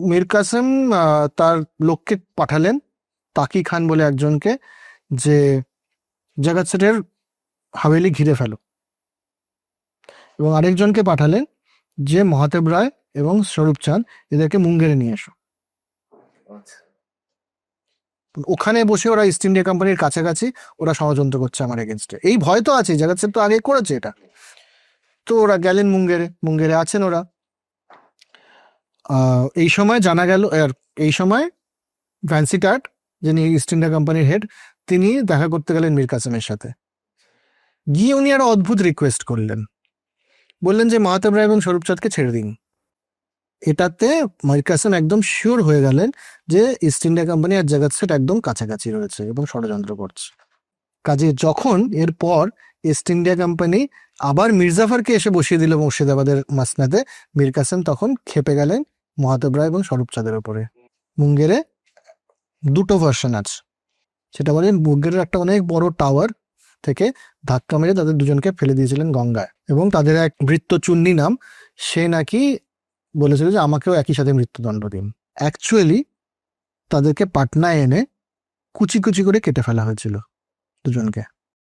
মীর কাসেম তার লোককে পাঠালেন তাকি খান বলে একজনকে যে জগৎ সেটের হাভেলি ঘিরে ফেলো। এবং আরেকজনকে পাঠালেন যে মহাদেব রায় এবং স্বরূপ চাঁদ, এদেরকে মুঙ্গেরে নিয়ে এসো। ওখানে বসে ওরা ইস্ট ইন্ডিয়া কোম্পানির কাছাকাছি ওরা ষড়যন্ত্র করছে আমার এগেনস্টে এই ভয় তো আছে সেট তো আগে করেছে এটা। তো ওরা গেলেন মুঙ্গেরে মুঙ্গেরে আছেন ওরা। এই সময় জানা গেল আর এই সময় ভ্যান্সি টার্ট যিনি ইস্ট ইন্ডিয়া কোম্পানির হেড তিনি দেখা করতে গেলেন মীর কাসেমের সাথে। গিয়ে উনি একটা অদ্ভুত রিকোয়েস্ট করলেন। বললেন যে মাহাতাব রায় এবং স্বরূপ চাঁদকে ছেড়ে দিন। এটাতে মীর কাসেম একদম শিওর হয়ে গেলেন যে ইস্ট ইন্ডিয়া কোম্পানি আর জগৎ সেট একদম কাছাকাছি রয়েছে এবং ষড়যন্ত্র করছে। কাজে যখন এরপর ইস্ট ইন্ডিয়া কোম্পানি আবার মির্জাফারকে এসে বসিয়ে দিল মুর্শিদাবাদের মাসনাতে মীর কাসেম তখন খেপে গেলেন মহাদেব রায় এবং স্বরূপ চাঁদের উপরে। মুঙ্গেরে দুটো ভার্সন আছে। সেটা বলেন মুঙ্গেরের একটা অনেক বড় টাওয়ার থেকে ধাক্কা মেরে তাদের দুজনকে ফেলে দিয়েছিলেন গঙ্গায়। এবং তাদের এক বৃত্ত চুন্নি নাম, সে নাকি বলেছিল যে আমাকেও একই সাথে মৃত্যুদণ্ড দিন। অ্যাকচুয়ালি তাদেরকে পাটনায় এনে কুচি কুচি করে কেটে ফেলা হয়েছিল দুজনকে।